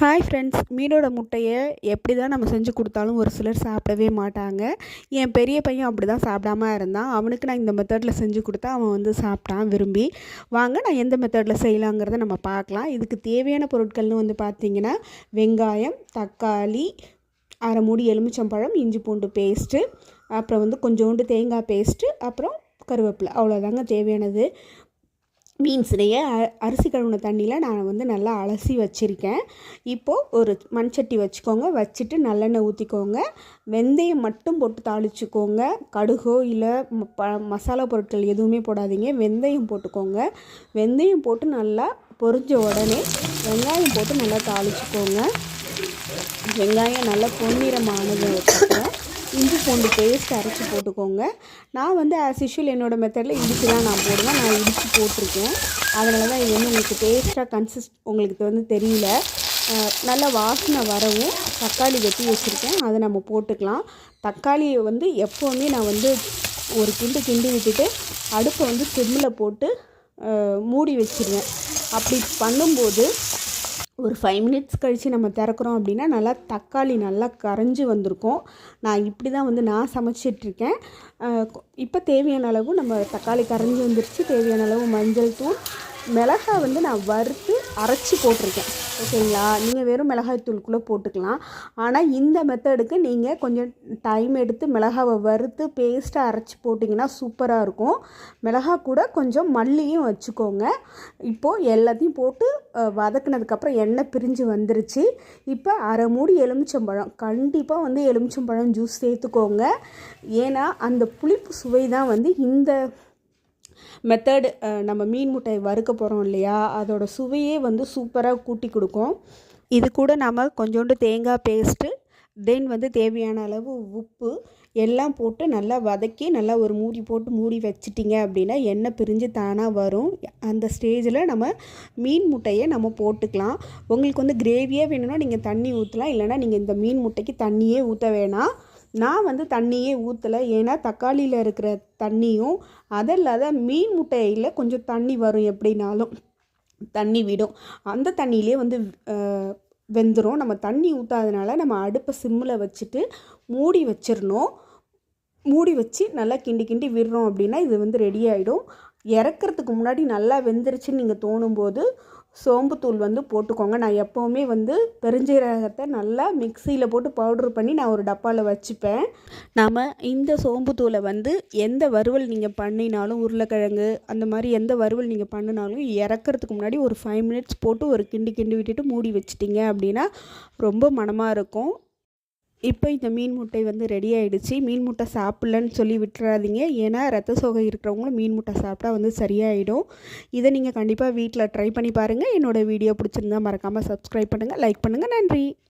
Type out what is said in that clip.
Hi friends மீனோட முட்டையை எப்படி தான் நம்ம செஞ்சு கொடுத்தாலும் ஒரு சிலர் சாப்பிடவே மாட்டாங்க. என் பெரிய பையன் அப்படி தான் சாப்பிடாம இருந்தான். அவனுக்கு நான் இந்த மெத்தடில் செஞ்சு கொடுத்தா அவன் வந்து சாப்பிட்டான் விரும்பி. வாங்க நான் எந்த மெத்தடில் செய்யலாங்கிறத நம்ம பார்க்கலாம். இதுக்கு தேவையான பொருட்கள்னு வந்து பார்த்திங்கன்னா வெங்காயம் தக்காளி அரை மூடி எலுமிச்சம்பழம் இஞ்சி பூண்டு பேஸ்ட்டு அப்புறம் வந்து கொஞ்சோண்டு தேங்காய் பேஸ்ட்டு அப்புறம் கருவேப்பிலை. அவ்வளோதாங்க தேவையானது. மீன்ஸ்லேயே அரிசி கழுவுன தண்ணியில் நான் வந்து நல்லா அலசி வச்சுருக்கேன். இப்போது ஒரு மண்சட்டி வச்சுக்கோங்க. வச்சுட்டு நல்லெண்ணெய் ஊற்றிக்கோங்க வெந்தயம் மட்டும் போட்டு தாளிச்சுக்கோங்க. கடுகோ இல்லை ப மசாலா பொருட்கள் எதுவுமே போடாதீங்க. வெந்தயம் போட்டுக்கோங்க. வெந்தயம் போட்டு நல்லா பொரிஞ்ச உடனே வெங்காயம் போட்டு நல்லா தாளிச்சுக்கோங்க. வெங்காயம் நல்லா பொன்னிறமானது வச்சுக்கோங்க இஞ்சி பேஸ்ட் அரைச்சி போட்டுக்கோங்க. நான் வந்து ஆஸ் யூஷுவல் என்னோடய மெத்தடில் இடித்து தான் நான் போடுவேன். நான் இடித்து போட்டிருக்கேன். அதனால தான் இது வந்து உங்களுக்கு டேஸ்ட்டாக கன்சிஸ்ட் உங்களுக்கு வந்து தெரியல. நல்லா வாசனை வரவும் தக்காளி வெட்டி வச்சுருக்கேன். அதை நம்ம போட்டுக்கலாம். தக்காளியை வந்து எப்போவுமே நான் வந்து ஒரு கிண்டு கிண்டி விட்டுட்டு அடுப்பை வந்து சிம்மில் போட்டு மூடி வச்சுருவேன். அப்படி பண்ணும்போது ஒரு ஃபைவ் மினிட்ஸ் கழித்து நம்ம திறக்கிறோம் அப்படின்னா நல்லா தக்காளி நல்லா கரைஞ்சி வந்திருக்கும். நான் இப்படி தான் வந்து நான் சமைச்சிட்ருக்கேன் இப்போ தேவையான அளவு நம்ம தக்காளி கரைஞ்சி வந்துருச்சு. தேவையான அளவு மஞ்சள் தூள் மிளகாய் வந்து நான் வறுத்து அரைச்சி போட்டிருக்கேன். ஓகேங்களா? நீங்கள் வெறும் மிளகாய் தூளுக்குள்ளே போட்டுக்கலாம். ஆனால் இந்த மெத்தடுக்கு நீங்கள் கொஞ்சம் டைம் எடுத்து மிளகாவை வறுத்து பேஸ்ட்டாக அரைச்சி போட்டிங்கன்னா சூப்பராக இருக்கும். மிளகாய் கூட கொஞ்சம் மல்லியும் வச்சுக்கோங்க. இப்போது எல்லாத்தையும் போட்டு வதக்குனதுக்கப்புறம் எண்ணெய் பிரிஞ்சு வந்துருச்சு. இப்போ அரை மூடி எலுமிச்சம்பழம். கண்டிப்பாக வந்து எலுமிச்சம்பழம் ஜூஸ் சேர்த்துக்கோங்க. ஏன்னா அந்த புளிப்பு சுவை தான் வந்து இந்த மெத்தடு நம்ம மீன் முட்டை வறுக்க போகிறோம் இல்லையா? அதோட சுவையே வந்து சூப்பராக கூட்டி கொடுக்கும். இது கூட நம்ம கொஞ்சோண்டு தேங்காய் பேஸ்ட்டு தென் வந்து தேவையான அளவு உப்பு எல்லாம் போட்டு நல்லா வதக்கி நல்லா ஒரு மூடி போட்டு மூடி வச்சிட்டிங்க அப்படின்னா எண்ணெய் பிரிஞ்சு தானாக வரும். அந்த ஸ்டேஜில் நம்ம மீன் முட்டையை நம்ம போட்டுக்கலாம். உங்களுக்கு வந்து கிரேவியே வேணும்னா நீங்கள் தண்ணி ஊற்றலாம் இல்லைனா நீங்கள் இந்த மீன் முட்டைக்கு தண்ணியே ஊற்ற வேணாம். நான் வந்து தண்ணியே ஊற்றலை ஏன்னா தக்காளியில் இருக்கிற தண்ணியும் அது இல்லாத மீன் முட்டையில் கொஞ்சம் தண்ணி வரும் எப்படினாலும். தண்ணி விடும். அந்த தண்ணியிலே வந்து வெந்துடும் நம்ம தண்ணி ஊற்றாதனால நம்ம அடுப்பை சிம்மில் வச்சுட்டு மூடி வச்சிடணும் மூடி வச்சு நல்லா கிண்டி கிண்டி விடுறோம் அப்படின்னா இது வந்து ரெடி ஆகிடும் இறக்குறதுக்கு முன்னாடி நல்லா வெந்துருச்சுன்னு நீங்கள் தோணும்போது சோம்புத்தூள் வந்து போட்டுக்கோங்க. நான் எப்போவுமே வந்து பெருஞ்சீரகத்தை நல்லா மிக்சியில் போட்டு பவுட்ரு பண்ணி நான் ஒரு டப்பாவில் வச்சுப்பேன். நாம் இந்த சோம்புத்தூளை வந்து எந்த வறுவல் நீங்கள் பண்ணினாலும் உருளைக்கிழங்கு அந்த மாதிரி எந்த வறுவல் நீங்கள் பண்ணினாலும் இறக்கிறதுக்கு முன்னாடி ஒரு ஃபைவ் மினிட்ஸ் போட்டு ஒரு கிண்டி கிண்டி விட்டுட்டு மூடி வச்சிட்டிங்க அப்படின்னா ரொம்ப மனமாக இருக்கும். இப்போ இந்த மீன் முட்டை வந்து ரெடி ஆகிடுச்சு மீன் முட்டை சாப்பிட்லன்னு சொல்லி விட்டுறாதீங்க. ஏன்னா ரத்த சோகை இருக்கிறவங்களும் மீன் முட்டை சாப்பிட்டா வந்து சரியாயிடும். இதை நீங்கள் கண்டிப்பாக வீட்டில் ட்ரை பண்ணி பாருங்கள் என்னோடய வீடியோ பிடிச்சிருந்தா மறக்காமல் சப்ஸ்கிரைப் பண்ணுங்கள் லைக் பண்ணுங்கள் நன்றி.